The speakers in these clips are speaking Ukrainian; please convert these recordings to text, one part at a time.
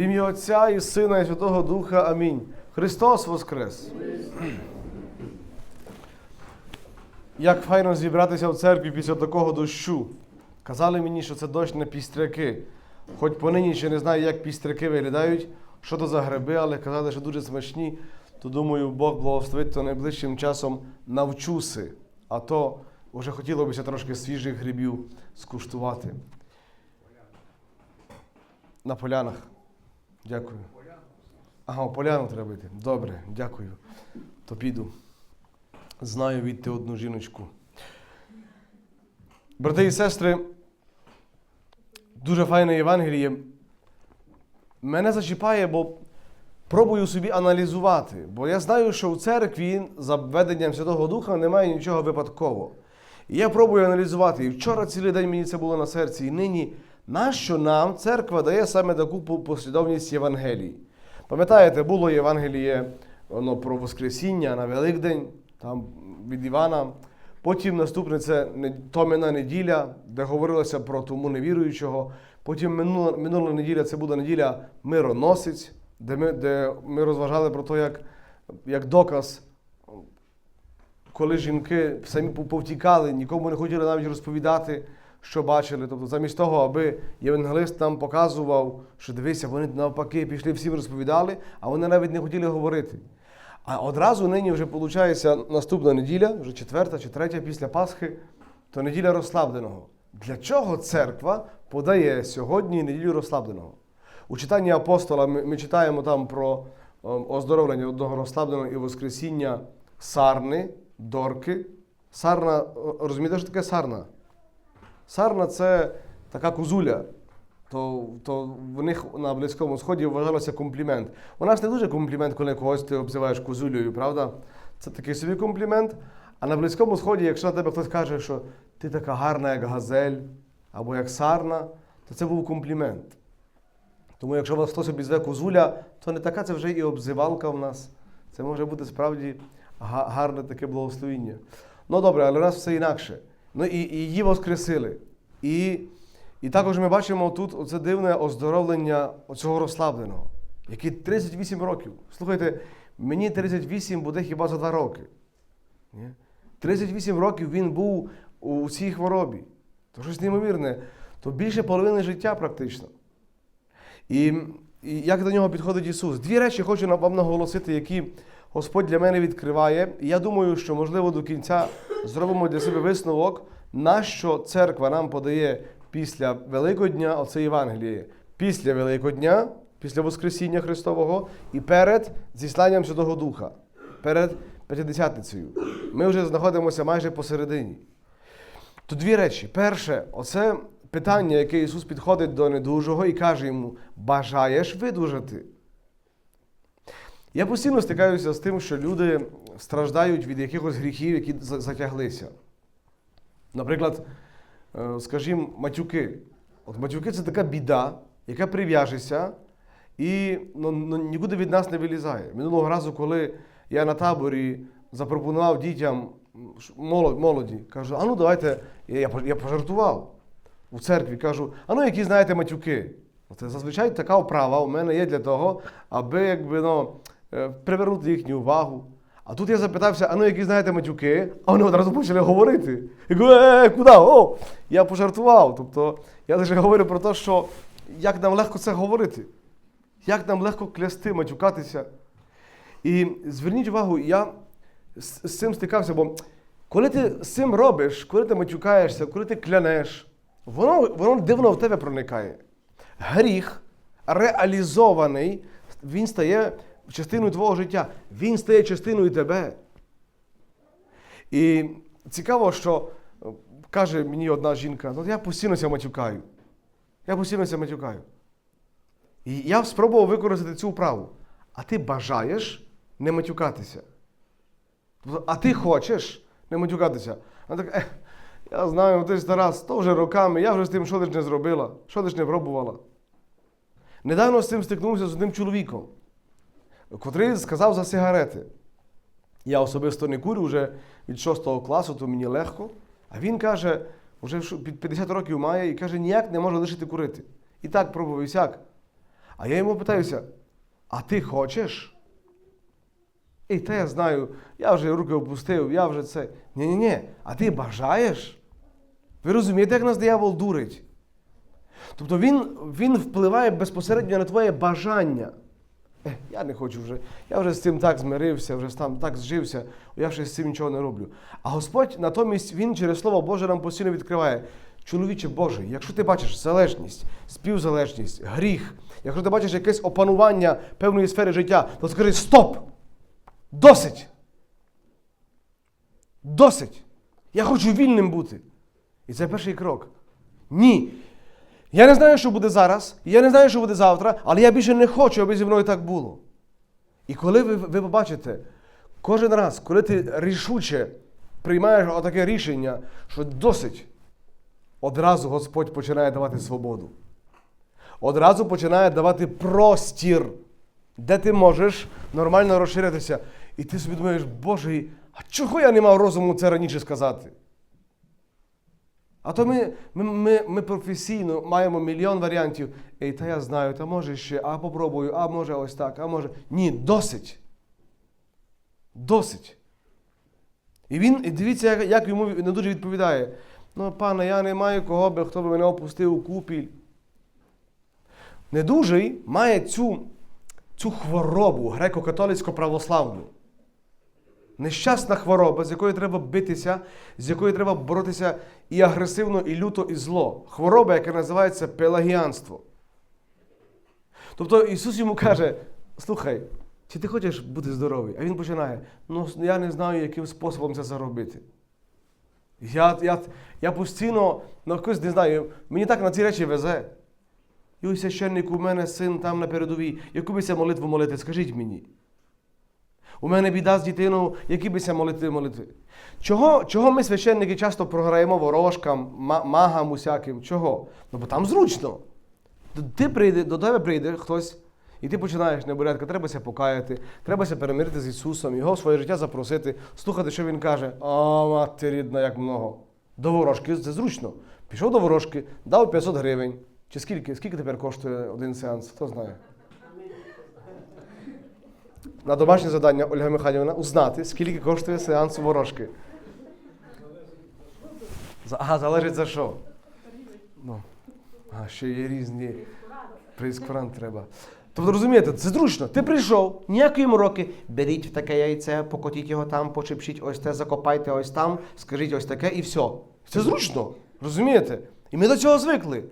В ім'я Отця і Сина і Святого Духа. Амінь. Христос Воскрес! Як файно зібратися в церкві після такого дощу. Казали мені, що це дощ на пістряки. Хоч понині ще не знаю, як пістряки виглядають, що то за гриби, але казали, що дуже смачні. То думаю, Бог благословить, то найближчим часом навчуси. А то вже хотілося трошки свіжих грибів скуштувати. На полянах. Дякую. Ага, поляну треба йти. Добре, дякую. То піду. Знаю відти одну жіночку. Брати і сестри, дуже файне Євангеліє. Мене зачіпає, бо пробую собі аналізувати. Бо я знаю, що в церкві за введенням Святого Духа немає нічого випадкового. І я пробую аналізувати. І вчора цілий день мені це було на серці. І нині, нащо нам церква дає саме таку послідовність Євангелії? Пам'ятаєте, було Євангеліє воно про Воскресіння на Великдень, там від Івана. Потім наступне це Томина неділя, де говорилося про тому невіруючого. Потім минула, минула неділя це буде неділя мироносець, де ми, де ми розважали про те, як, як доказ, коли жінки самі повтікали, нікому не хотіли навіть розповідати, що бачили. Тобто, замість того, аби євангелист нам показував, що дивися, вони навпаки пішли, всім розповідали, а вони навіть не хотіли говорити. А одразу нині вже виходить наступна неділя, вже четверта чи третя після Пасхи, то неділя розслабленого. Для чого церква подає сьогодні неділю розслабленого? У читанні апостола ми, ми читаємо там про ем, оздоровлення одного розслабленого і Воскресіння сарни, дорки. Сарна, е, розумієте, що таке сарна? Сарна це така козуля. То, то в них на Близькому Сході вважалося комплімент. У нас не дуже комплімент, коли когось ти обзиваєш козулею, правда? Це такий собі комплімент. А на Близькому Сході, якщо на тебе хтось каже, що ти така гарна, як газель, або як сарна, то це був комплімент. Тому якщо вас хтось обізве козуля, то не така це вже і обзивалка в нас. Це може бути справді гарне таке благословіння. Ну добре, але у нас все інакше. Ну і, її воскресили. І, і також ми бачимо тут оце дивне оздоровлення оцього розслабленого, який 38 років. Слухайте, мені 38 буде хіба за 2 роки. 38 років він був у цій хворобі. То щось неймовірне. То більше половини життя практично. І, і як до нього підходить Ісус? Дві речі хочу вам наголосити, які Господь для мене відкриває. І я думаю, що, можливо, до кінця зробимо для себе висновок, на що церква нам подає після Великодня оце Євангеліє. Після Великодня, після Воскресіння Христового і перед зісланням Святого Духа, перед П'ятидесятницею. Ми вже знаходимося майже посередині. То дві речі. Перше, оце питання, яке Ісус підходить до недужого і каже йому: бажаєш видужати? Я постійно стикаюся з тим, що люди страждають від якихось гріхів, які затяглися. Наприклад, е, скажімо, матюки. От матюки це така біда, яка прив'яжеться і ну, ну, нікуди від нас не вилізає. Минулого разу, коли я на таборі запропонував дітям молоді, кажу, а ну давайте, я, я, пожартував у церкві, кажу, а ну які знаєте матюки? Це зазвичай така вправа у мене є для того, аби якби, ну, е, привернути їхню увагу. А тут я запитався, а ну які знаєте матюки, а вони одразу почали говорити. Я кажу, е, куди? О! Я пожартував. Тобто я лише говорю про те, що як нам легко це говорити, як нам легко клясти, матюкатися. І зверніть увагу, я з, з цим стикався, бо коли ти з цим робиш, коли ти матюкаєшся, коли ти клянеш, воно, воно дивно в тебе проникає. Гріх реалізований, він стає частиною твого життя, він стає частиною тебе. І цікаво, що е, каже мені одна жінка, ну я постійно ся матюкаю. Я постійно ся матюкаю. І я спробував використати цю вправу. А ти бажаєш не матюкатися. Тобто, А ти хочеш не матюкатися. Вона така, я знаю, ти ж Тарас, то вже роками, я вже з тим що лиш не зробила, що лиш не пробувала. Недавно з цим стикнувся з одним чоловіком, котрий сказав за сигарети. Я особисто не курю вже від 6 класу, то мені легко. А він каже, вже під 50 років має і каже, ніяк не може лишити курити. І так пробував і сяк. А я йому питаюся: а ти хочеш? І та я знаю, я вже руки опустив, я вже це. Ні-ні-ні, а ти бажаєш? Ви розумієте, як нас диявол дурить? Тобто він, він впливає безпосередньо на твоє бажання. Я не хочу вже, я вже з цим так змирився, вже там так зжився, я вже з цим нічого не роблю. А Господь натомість Він через Слово Боже нам постійно відкриває. Чоловіче Божий, якщо ти бачиш залежність, співзалежність, гріх, якщо ти бачиш якесь опанування певної сфери життя, то скажи стоп! Досить! Досить! Я хочу вільним бути. І це перший крок. Ні. Я не знаю, що буде зараз, я не знаю, що буде завтра, але я більше не хочу, аби зі мною так було. І коли ви, ви побачите, кожен раз, коли ти рішуче приймаєш отаке рішення, що досить, одразу Господь починає давати свободу. Одразу починає давати простір, де ти можеш нормально розширитися. І ти собі думаєш, Боже, а чого я не мав розуму це раніше сказати? А то ми, ми, ми, ми професійно маємо мільйон варіантів. Ей, та я знаю, та може ще, а попробую, а може ось так, а може. Ні, досить. Досить. І він, і дивіться, як, як йому не дуже відповідає. Ну, пане, я не маю кого би, хто би мене опустив у купіль. Недужий має цю, цю хворобу греко-католицько-православну. Нещасна хвороба, з якою треба битися, з якою треба боротися і агресивно, і люто, і зло. Хвороба, яка називається пелагіанство. Тобто Ісус йому каже: слухай, чи ти хочеш бути здоровий? А він починає: ну я не знаю, яким способом це заробити. Я я, я постійно, ну якось не знаю, мені так на ці речі везе. І ось священник, у мене син там на передовій, яку би ся молитву молити, скажіть мені. У мене біда з дитиною, які бися молити молитви. Чого чого ми, священники, часто програємо ворожкам, магам усяким? Чого? Ну бо там зручно. Ти прийде, До тебе прийде хтось, і ти починаєш неборядка, треба ся покаяти, треба ся перемирити з Ісусом, Його в своє життя запросити, слухати, що Він каже, а мати рідна, як много. До ворожки це зручно. Пішов до ворожки, дав 500 гривень. Чи скільки скільки тепер коштує один сеанс? Хто знає? На домашнє завдання Ольга Михайлівна узнати, скільки коштує сеанс ворожки. Ага, залежить за що. Ну, а ще є різні прейскурант треба. Тобто, розумієте, це зручно. Ти прийшов, ніякої мороки, беріть таке яйце, покотіть його там, почепшіть ось те, закопайте ось там, скажіть ось таке і все. Це зручно. Розумієте? І ми до цього звикли.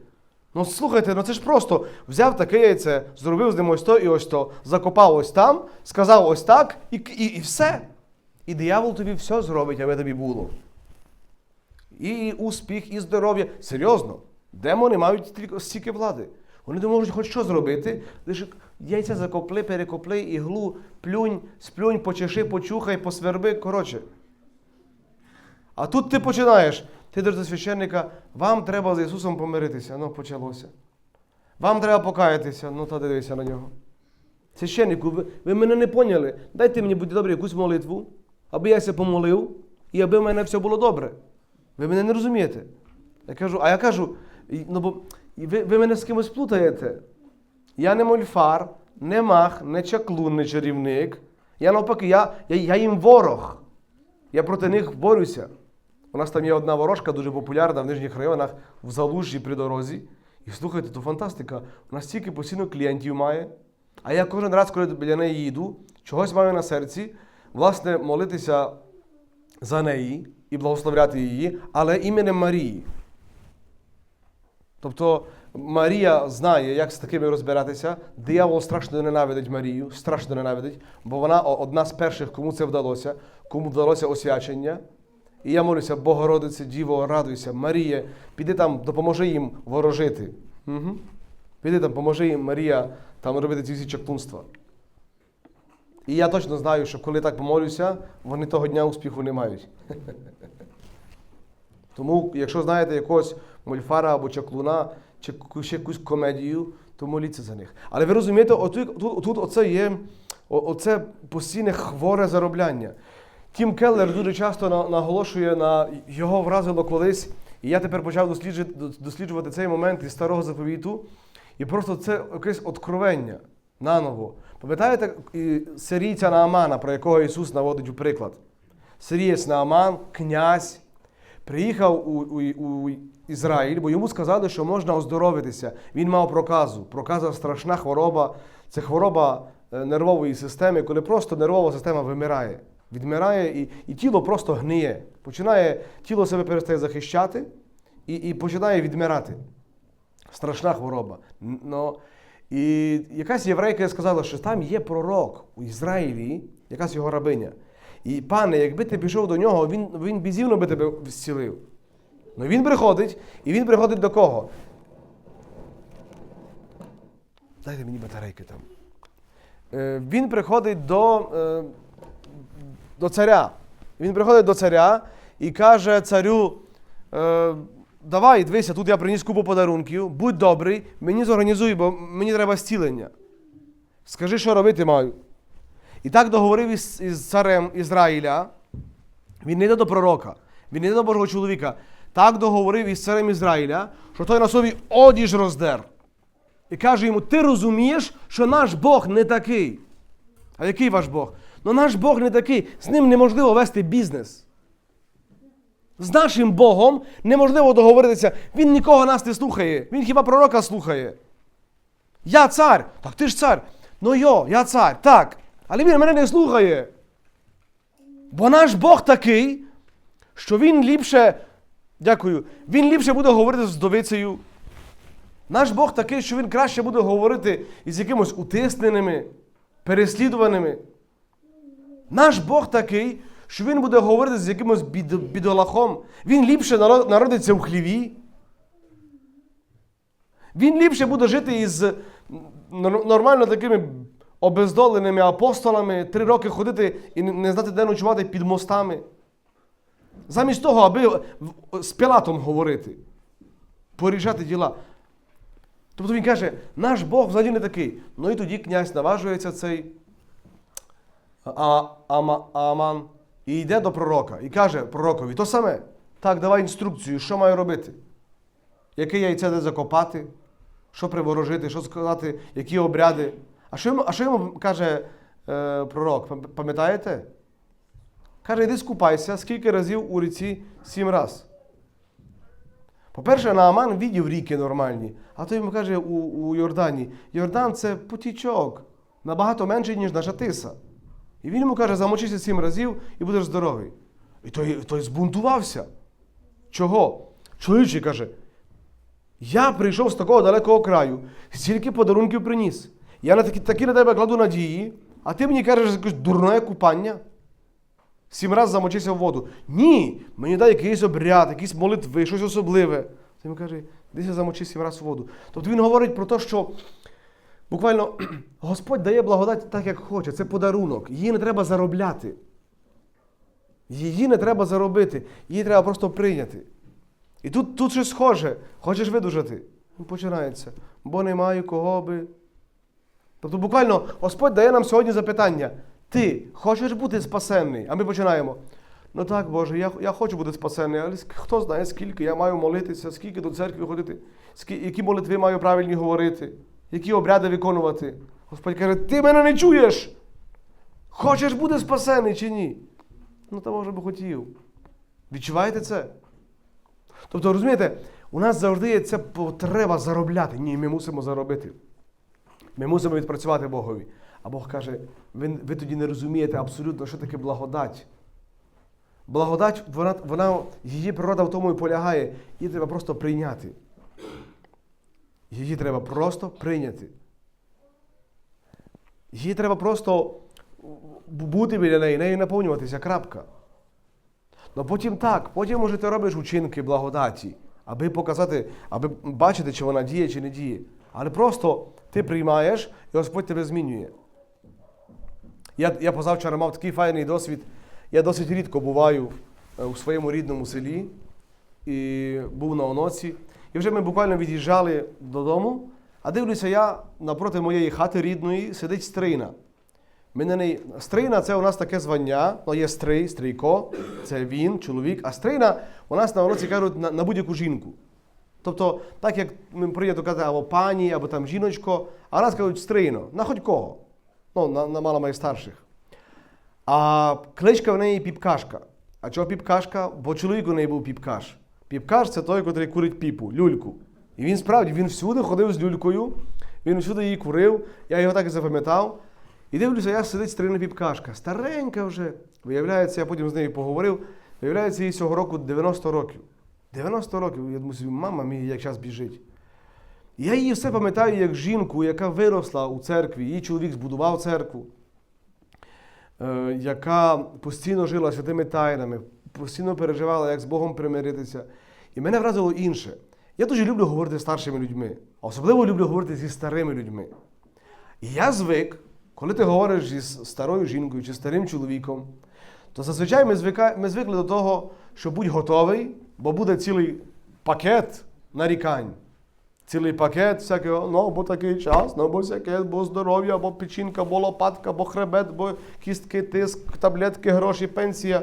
Ну, слухайте, ну це ж просто взяв таке яйце, зробив з ним ось то і ось то, закопав ось там, сказав ось так, і і, і все. І диявол тобі все зробить, аби тобі було. І успіх, і здоров'я. Серйозно, демони мають тільки стільки влади. Вони не можуть хоч що зробити, лише яйця закопли, перекопли, іглу, плюнь, сплюнь, почеши, почухай, посверби, коротше. А тут ти починаєш. Ти до священника, вам треба з Ісусом помиритися. Ну, почалося. Вам треба покаятися, ну та дивися на нього. Священнику, ви, ви мене не поняли. Дайте мені, будьте добрі, якусь молитву, аби я ся помолив і аби в мене все було добре. Ви мене не розумієте. Я кажу, а я кажу, ну бо ви, ви мене з кимось плутаєте. Я не мольфар, не мах, не чаклун, не чарівник. Я навпаки, я, я, я їм ворог. Я проти них борюся. У нас там є одна ворожка, дуже популярна в нижніх районах, в Залужжі при дорозі. І слухайте, то фантастика. У нас стільки постійно клієнтів має. А я кожен раз, коли біля неї їду, чогось маю на серці, власне, молитися за неї і благословляти її, але іменем Марії. Тобто Марія знає, як з такими розбиратися. Диявол страшно ненавидить Марію, страшно ненавидить, бо вона одна з перших, кому це вдалося, кому вдалося освячення. І я молюся, Богородице, Діво, радуйся, Марія, піди там, допоможи їм ворожити. Угу. Піди там, поможи їм, Марія, там робити ці всі чаклунства. І я точно знаю, що коли так помолюся, вони того дня успіху не мають. Тому, якщо знаєте якогось мольфара або чаклуна, чи якусь комедію, то моліться за них. Але ви розумієте, отут, тут, тут оце є оце постійне хворе заробляння. Тім Келлер дуже часто наголошує на його вразило колись, і я тепер почав досліджувати цей момент із старого заповіту. І просто це якесь откровення наново. Пам'ятаєте сирійця Наамана, про якого Ісус наводить у приклад? Сирієць Нааман, князь, приїхав у, у, у Ізраїль, бо йому сказали, що можна оздоровитися. Він мав проказу. Проказа страшна хвороба. Це хвороба е, нервової системи, коли просто нервова система вимирає. Відмирає і, і тіло просто гниє. Починає тіло себе перестає захищати і, і починає відмирати. Страшна хвороба. Но, і якась єврейка сказала, що там є пророк у Ізраїлі, якась його рабиня. І пане, якби ти пішов до нього, він, він бізівно би тебе зцілив. Ну він приходить, і він приходить до кого? Дайте мені батарейки там. Е, він приходить до, е, до царя. Він приходить до царя і каже царю: е, давай, дивися, тут я приніс купу подарунків, будь добрий, мені зорганізуй, бо мені треба зцілення. Скажи, що робити маю. І так договорив із, із царем Ізраїля. Він не йде до пророка, він не йде до Божого чоловіка. Так договорив із царем Ізраїля, що той на собі одіж роздер. І каже йому: ти розумієш, що наш Бог не такий. А який ваш Бог? Ну наш Бог не такий. З ним неможливо вести бізнес. З нашим Богом неможливо договоритися. Він нікого нас не слухає. Він хіба пророка слухає. Я цар. Так ти ж цар. Ну йо, я цар. Так. Але він мене не слухає. Бо наш Бог такий, що він ліпше, дякую, він ліпше буде говорити з вдовицею. Наш Бог такий, що він краще буде говорити із якимось утисненими, переслідуваними. Наш Бог такий, що він буде говорити з якимось бід- бідолахом. Він ліпше народиться в хліві. Він ліпше буде жити із нормально такими обездоленими апостолами, три роки ходити і не знати, де ночувати під мостами. Замість того, аби з Пілатом говорити, порішати діла. Тобто він каже, наш Бог взагалі не такий. Ну і тоді князь наважується цей а, ама, Аман і йде до пророка і каже пророкові, то саме. Так, давай інструкцію, що маю робити? Яке яйце де закопати, що приворожити, що сказати, які обряди. А що йому, а що йому каже е, пророк? Пам'ятаєте? Каже, йди скупайся, скільки разів у ріці сім раз. По-перше, Нааман відів ріки нормальні, а то йому каже у, у Йордані: Йордан це потічок, набагато менший, ніж наша тиса. І він йому каже, замочися сім разів і будеш здоровий. І той, той збунтувався. Чого? Чоловічий каже, я прийшов з такого далекого краю, стільки подарунків приніс. Я на такі, такі на тебе кладу надії, а ти мені кажеш якесь дурне купання. Сім разів замочився в воду. Ні, мені дай якийсь обряд, якісь молитви, щось особливе. Ти йому каже, десь я замочив сім разів в воду. Тобто він говорить про те, що буквально Господь дає благодать так, як хоче. Це подарунок. Її не треба заробляти. Її не треба заробити, її треба просто прийняти. І тут, тут щось схоже. Хочеш видужати? Ну, Починається. Бо не маю кого би. Тобто буквально Господь дає нам сьогодні запитання. Ти хочеш бути спасенний? А ми починаємо. Ну так, Боже, я, я хочу бути спасенний, але хто знає, скільки я маю молитися, скільки до церкви ходити, які молитви маю правильні говорити, які обряди виконувати. Господь каже, ти мене не чуєш. Хочеш бути спасений чи ні? Ну, та може би хотів. Відчуваєте це? Тобто, розумієте, у нас завжди є ця потреба заробляти. Ні, ми мусимо заробити. Ми мусимо відпрацювати Богові. А Бог каже, ви, ви тоді не розумієте абсолютно, що таке благодать. Благодать, вона, вона, її природа в тому і полягає. Її треба просто прийняти. Її треба просто прийняти. Її треба просто бути біля неї, нею наповнюватися. Крапка. Ну потім так, потім може ти робиш учинки благодаті, аби показати, аби бачити, чи вона діє, чи не діє. Але просто ти приймаєш, і Господь тебе змінює. Я, я позавчора мав такий файний досвід. Я досить рідко буваю е, у своєму рідному селі і був на оноці. І вже ми буквально від'їжджали додому, а дивлюся, я напроти моєї хати рідної сидить стрийна. Ми на. Стрийна це у нас таке звання, ну є стрий, стрийко, це він, чоловік, а стрийна у нас на уроці кажуть на, на будь-яку жінку. Тобто, так як ми прийнято казати або пані, або там жіночко, а нас кажуть стрийно, на хоч кого. Ну, на, на мало моїх старших. А кличка в неї піпкашка. А чого піпкашка? Бо чоловік у неї був піпкаш. Піпкаш це той, який курить піпу, люльку. І він справді він всюди ходив з люлькою, він всюди її курив, я його так і запам'ятав. І дивлюся, я сидить стрільна піпкашка. Старенька вже. Виявляється, я потім з нею поговорив. Виявляється, їй цього року 90 років. 90 років. Я думаю, мама мій, як час біжить. Я її все пам'ятаю як жінку, яка виросла у церкві. Її чоловік збудував церкву, е, яка постійно жила святими тайнами, постійно переживала, як з Богом примиритися. І мене вразило інше. Я дуже люблю говорити з старшими людьми, особливо люблю говорити зі старими людьми. І я звик, коли ти говориш із старою жінкою чи старим чоловіком, то зазвичай ми, звика... ми звикли до того, що будь готовий, бо буде цілий пакет нарікань. Цілий пакет всякого, ну, бо такий час, ну, бо всяке, бо здоров'я, бо печінка, бо лопатка, бо хребет, бо кістки, тиск, таблетки, гроші, пенсія.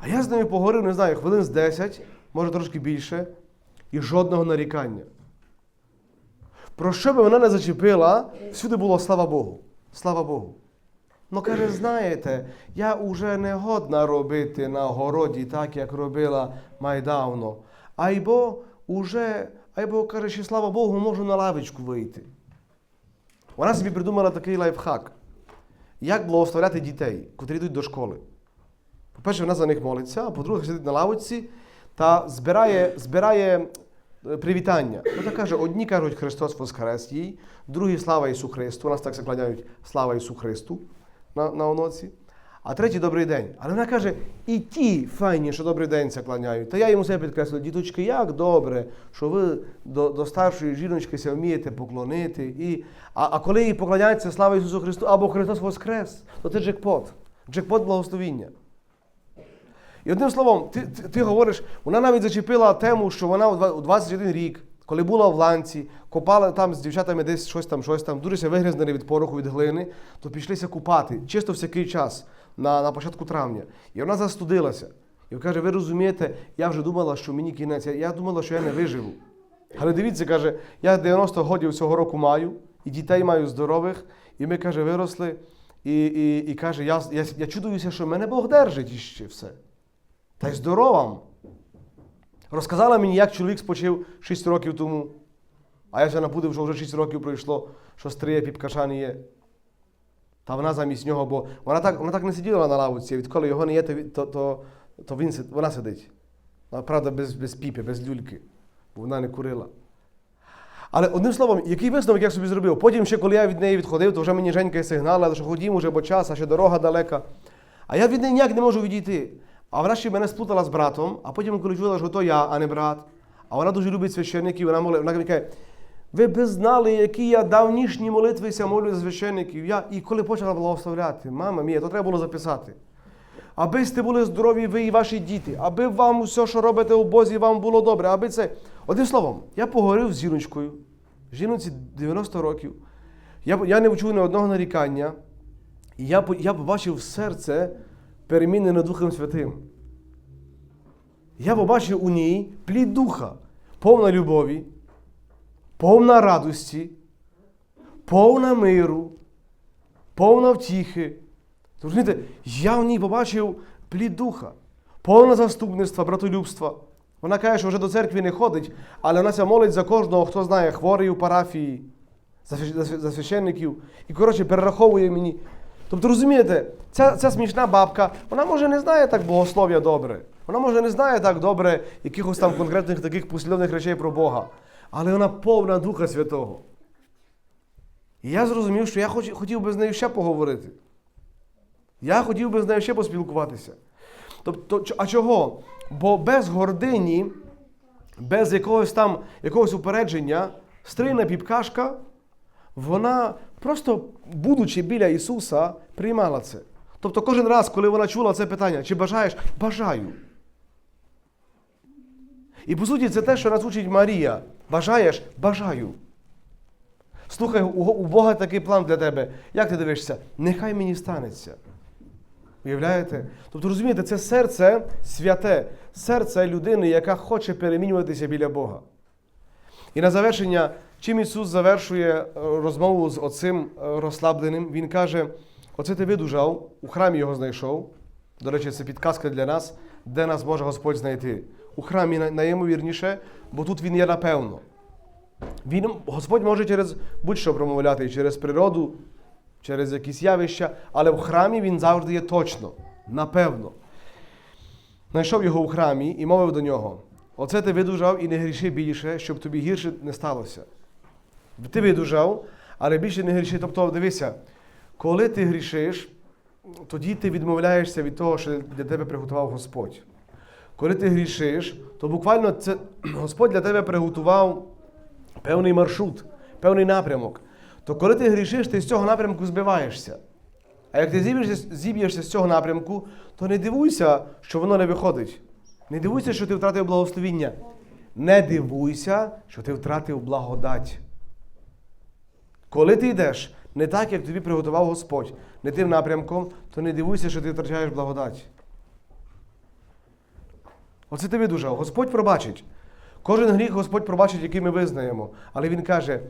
А я з нею поговорив, не знаю, хвилин з 10, може трошки більше, і жодного нарікання. Про що би вона не зачепила, всюди було слава Богу. Слава Богу. Ну каже, знаєте, я уже не годна робити на городі так, як робила майдавно. Айбо уже, айбо каже, що слава Богу, можу на лавочку вийти. Вона собі придумала такий лайфхак. Як благословляти дітей, котрі йдуть до школи. По-перше, вона за них молиться, а по-друге, сидить на лавочці та збирає, збирає е, привітання. Вона каже, одні кажуть Христос Воскрес їй, другі слава Ісу Христу. У нас так закладають слава Ісу Христу на, на оноці. А третій добрий день. Але вона каже, і ті файні, що добрий день це кланяють. Та я йому себе підкреслю, діточки, як добре, що ви до, до старшої жіночки ся вмієте поклонити. І, а, а коли їй поклоняється слава Ісусу Христу або Христос Воскрес, то це джекпот. Джекпот благословіння. І одним словом, ти, ти, ти говориш, вона навіть зачепила тему, що вона у 21 рік, коли була в ланці, копала там з дівчатами десь щось там, щось там, дуже вигрізнили від пороху, від глини, то пішлися купати, чисто всякий час, на, на початку травня. І вона застудилася. І каже, ви розумієте, я вже думала, що мені кінець, я, я думала, що я не виживу. Але дивіться, каже, я 90 годів цього року маю, і дітей маю здорових, і ми, каже, виросли. І, і, і каже, я, я, я чудуюся, що мене Бог держить іще все. Та й здорова. Розказала мені, як чоловік спочив 6 років тому. А я вже напудив, що вже 6 років пройшло, що стріє піпкаша не є. Та вона замість нього, бо вона так, вона так не сиділа на лавці, відколи його не є, то, то, то, то він, вона сидить. Правда, без, без піпи, без люльки, бо вона не курила. Але одним словом, який висновок я собі зробив? Потім, ще коли я від неї відходив, то вже мені Женька сигнала, що ходім уже, бо час, а ще дорога далека. А я від неї ніяк не можу відійти. А вона ще мене сплутала з братом, а потім, коли чула, що то я, а не брат. А вона дуже любить священників, вона моли, вона каже, ви б знали, які я давнішні молитви ся молю за священників. Я, і коли почала благословляти, мама мія, то треба було записати. Аби сте були здорові, ви і ваші діти, аби вам усе, що робите у Бозі, вам було добре, аби це. Одним словом, я поговорив з жіночкою, жіночці 90 років. Я, я не почув ні одного нарікання. І я, я побачив серце перемінене Духом Святим. Я побачив у ній плід духа, повна любові, повна радості, повна миру, повна втіхи. Розумієте, я в ній побачив плід духа, повне заступництва, братолюбства. Вона каже, що вже до церкви не ходить, але вона ся молить за кожного, хто знає, хворий у парафії, за священників. І, коротше, перераховує мені. Тобто, розумієте, ця, ця смішна бабка, вона може не знає так богослов'я добре. Вона може не знає так добре якихось там конкретних таких послідовних речей про Бога. Але вона повна Духа Святого. І я зрозумів, що я хоч, хотів би з нею ще поговорити. Я хотів би з нею ще поспілкуватися. Тобто, а чого? Бо без гордині, без якогось там якогось упередження, стрийна піпкашка, вона просто, будучи біля Ісуса, приймала це. Тобто кожен раз, коли вона чула це питання, чи бажаєш? Бажаю. І по суті, це те, що нас учить Марія. Бажаєш? Бажаю. Слухай, у Бога такий план для тебе. Як ти дивишся? Нехай мені станеться. Уявляєте? Тобто, розумієте, це серце святе, серце людини, яка хоче перемінюватися біля Бога. І на завершення, чим Ісус завершує е, розмову з оцим е, розслабленим, Він каже: оце ти видужав, у храмі його знайшов. До речі, це підказка для нас, де нас може Господь знайти. У храмі най- найімовірніше, бо тут він є напевно. Він, Господь може через будь-що промовляти, через природу, через якісь явища, але в храмі він завжди є точно, напевно. Знайшов його у храмі і мовив до нього: Оце ти видужав і не гріши більше, щоб тобі гірше не сталося. Ти видужав, але більше не гріши. Тобто, дивися, коли ти грішиш, тоді ти відмовляєшся від того, що для тебе приготував Господь. Коли ти грішиш, то буквально це Господь для тебе приготував певний маршрут, певний напрямок. То коли ти грішиш, ти з цього напрямку збиваєшся. А як ти зіб'єшся, зіб'єшся з цього напрямку, то не дивуйся, що воно не виходить. Не дивуйся, що ти втратив благословіння. Не дивуйся, що ти втратив благодать. Коли ти йдеш не так, як тобі приготував Господь, не тим напрямком, то не дивуйся, що ти втрачаєш благодать. Оце ти видужав. Господь пробачить. Кожен гріх Господь пробачить, який ми визнаємо. Але Він каже: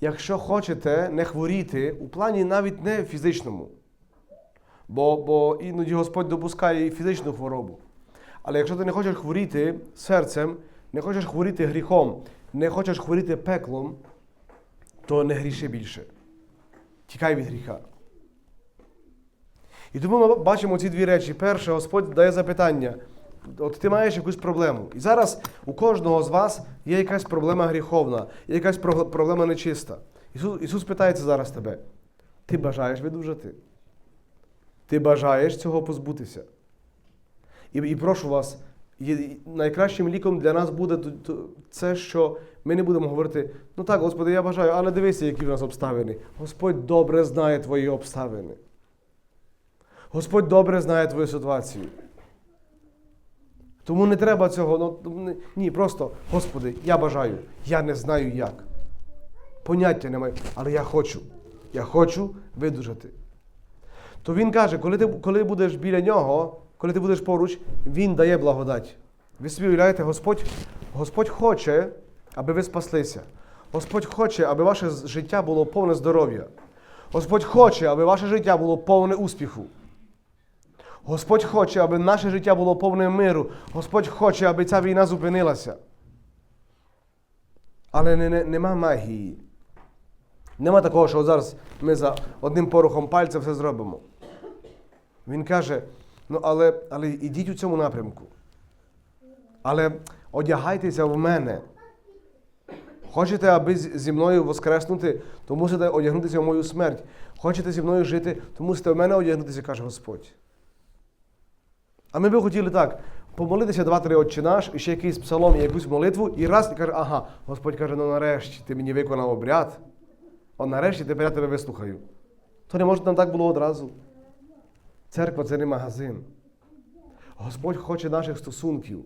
якщо хочете не хворіти, у плані навіть не фізичному, бо, бо іноді Господь допускає і фізичну хворобу. Але якщо ти не хочеш хворіти серцем, не хочеш хворіти гріхом, не хочеш хворіти пеклом, то не гріши більше. Тікай від гріха. І тому ми бачимо ці дві речі. Перше, Господь дає запитання. От ти маєш якусь проблему. І зараз у кожного з вас є якась проблема гріховна, є якась проблема нечиста. Ісус, Ісус питається зараз тебе: ти бажаєш видужати? Ти бажаєш цього позбутися? І, і прошу вас, найкращим ліком для нас буде це, що ми не будемо говорити, ну так, Господи, я бажаю, але дивися, які в нас обставини. Господь добре знає твої обставини. Господь добре знає твою ситуацію. Тому не треба цього. Ну, ні, просто, Господи, я бажаю, я не знаю як. Поняття немає, але я хочу. Я хочу видужати. То він каже, коли ти коли будеш біля нього, коли ти будеш поруч, він дає благодать. Ви собі уявляєте, Господь, Господь хоче, аби ви спаслися. Господь хоче, аби ваше життя було повне здоров'я. Господь хоче, аби ваше життя було повне успіху. Господь хоче, аби наше життя було повне миру. Господь хоче, аби ця війна зупинилася. Але не, не, нема магії. Нема такого, що зараз ми за одним порухом пальця все зробимо. Він каже: ну але, але ідіть у цьому напрямку. Але одягайтеся в мене. Хочете, аби зі мною воскреснути, то мусите одягнутися в мою смерть. Хочете зі мною жити, то мусите в мене одягнутися, каже Господь. А ми би хотіли так, помолитися два-три отче наш, і ще якийсь псалом, і якусь молитву, і раз і каже, ага, Господь каже, ну нарешті ти мені виконав обряд. О, нарешті тепер я тебе вислухаю. То не може нам так було одразу. Церква це не магазин. Господь хоче наших стосунків.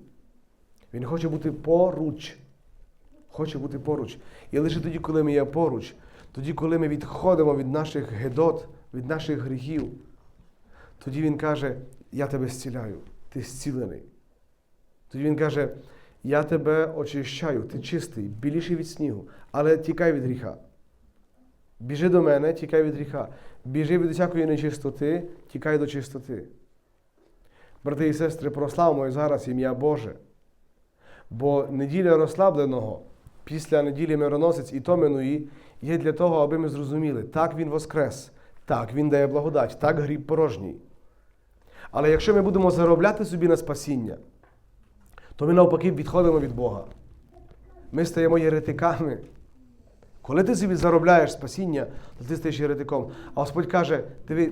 Він хоче бути поруч. Хоче бути поруч. І лише тоді, коли ми є поруч, тоді, коли ми відходимо від наших гедот, від наших гріхів, тоді Він каже, я тебе зціляю, ти зцілений. Тоді Він каже, я тебе очищаю, ти чистий, біліший від снігу, але тікай від гріха. Біжи до мене, тікай від гріха. Біжи від усякої нечистоти, тікай до чистоти. Брати і сестри, прославимо зараз ім'я Боже. Бо неділя розслабленого після неділі мироносець і Томиної є для того, аби ми зрозуміли, так Він воскрес, так Він дає благодать, так гріб порожній. Але якщо ми будемо заробляти собі на спасіння, то ми навпаки відходимо від Бога. Ми стаємо єретиками. Коли ти собі заробляєш спасіння, то ти стаєш єретиком. А Господь каже,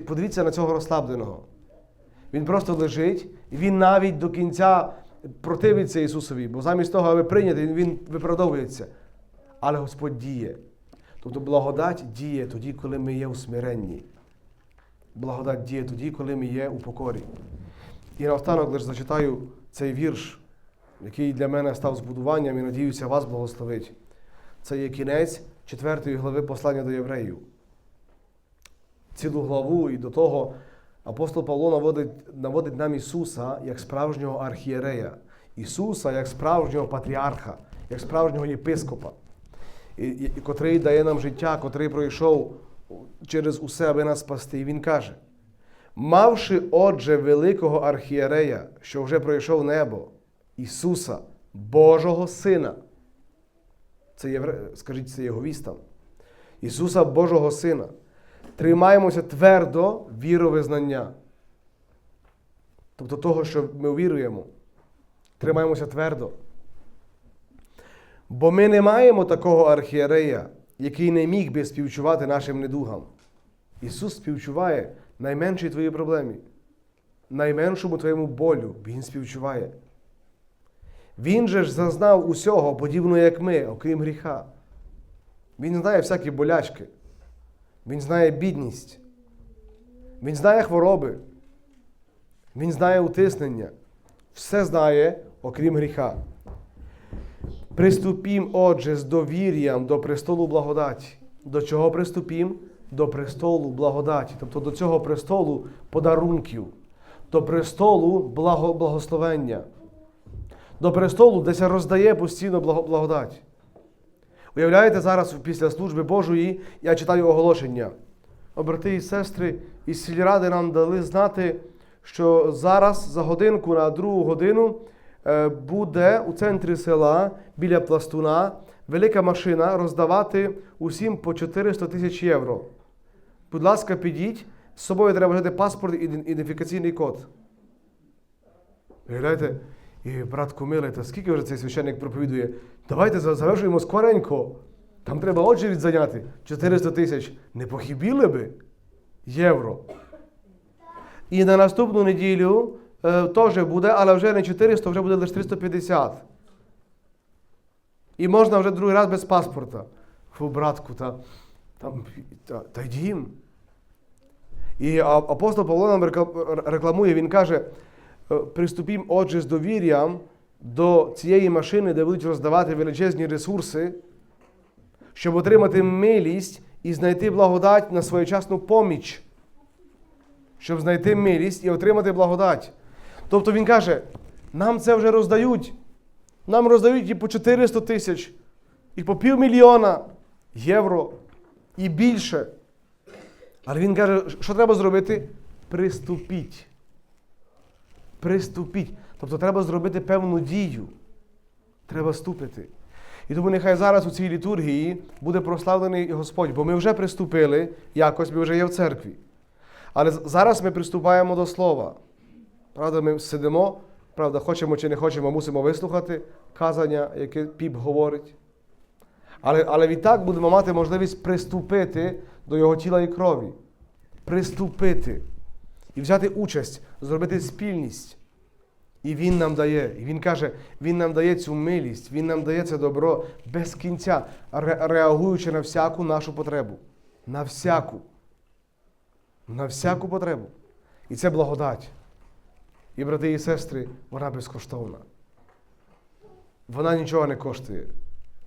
подивіться на цього розслабленого. Він просто лежить, і він навіть до кінця противиться Ісусові, бо замість того, аби прийняти, він виправдовується. Але Господь діє. Тобто благодать діє тоді, коли ми є у смиренні. Благодать діє тоді, коли ми є у покорі. І наостанок лише зачитаю цей вірш, який для мене став збудуванням і надіюся, вас благословить. Це є кінець 4 глави послання до євреїв. Цілу главу і до того апостол Павло наводить, наводить нам Ісуса як справжнього архієрея, Ісуса як справжнього патріарха, як справжнього єпископа. і, і, і котрий дає нам життя, котрий пройшов через усе, аби нас спасти. І він каже: мавши, отже, великого архієрея, що вже пройшов небо, Ісуса, Божого Сина. Це євре... скажіть, це єговістам. Ісуса Божого Сина. Тримаємося твердо віровизнання. Тобто того, що ми віруємо. Тримаємося твердо. Бо ми не маємо такого архієрея, який не міг би співчувати нашим недугам. Ісус співчуває найменшій твоїй проблемі, найменшому твоєму болю. Він співчуває. Він же ж зазнав усього, подібно як ми, окрім гріха. Він знає всякі болячки. Він знає бідність. Він знає хвороби. Він знає утиснення. Все знає, окрім гріха. Приступім, отже, з довір'ям до престолу благодаті. До чого приступім? До престолу благодаті, тобто до цього престолу подарунків, до престолу благо, благословення, до престолу, де се роздає постійно благодать. Уявляєте, зараз після служби Божої я читаю оголошення. О, брати і сестри, із сільради нам дали знати, що зараз за годинку на другу годину е, буде у центрі села біля пластуна велика машина роздавати усім по 400 тисяч євро. Будь ласка, підіть, з собою треба взяти паспорт і ідентифікаційний код. Уявляєте? І братку милий, та скільки вже цей священник проповідує? Давайте завершуємо скоренько. Там треба очередь зайняти. 400 тисяч. Не похибіли би євро. І на наступну неділю е, теж буде, але вже не 400, вже буде лише 350. І можна вже другий раз без паспорта. Фу, братку, та, там, та, та йдім. І апостол Павло нам рекламує, він каже: приступім, отже, з довір'ям до цієї машини, де будуть роздавати величезні ресурси, щоб отримати милість і знайти благодать на своєчасну поміч. Щоб знайти милість і отримати благодать. Тобто він каже: нам це вже роздають. Нам роздають і по 400 тисяч, і по півмільйона євро, і більше. Але він каже, що треба зробити? Приступіть. Приступіть. Тобто треба зробити певну дію. Треба ступити. І тому нехай зараз у цій літургії буде прославлений Господь, бо ми вже приступили, якось ми вже є в церкві. Але зараз ми приступаємо до слова. Правда, ми сидимо, правда, хочемо чи не хочемо, мусимо вислухати казання, яке піп говорить. Але, але відтак будемо мати можливість приступити до його тіла і крові. Приступити. І взяти участь, зробити спільність. І Він нам дає. І Він каже, Він нам дає цю милість, Він нам дає це добро без кінця, ре- реагуючи на всяку нашу потребу. На всяку. На всяку потребу. І це благодать. І, брати і сестри, вона безкоштовна. Вона нічого не коштує.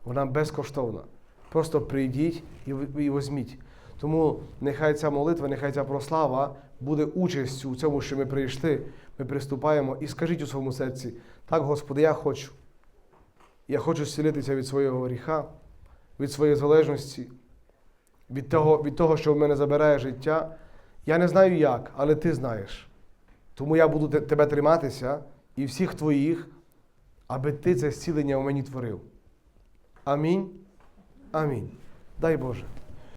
Вона безкоштовна. Просто прийдіть і візьміть. Тому нехай ця молитва, нехай ця прослава буде участю у цьому, що ми прийшли, ми приступаємо і скажіть у своєму серці, так, Господи, я хочу. Я хочу зцілитися від свого гріха, від своєї залежності, від того, від того, що в мене забирає життя. Я не знаю як, але ти знаєш. Тому я буду тебе триматися і всіх твоїх, аби ти це зцілення у мені творив. Амінь. Амінь. Дай Боже.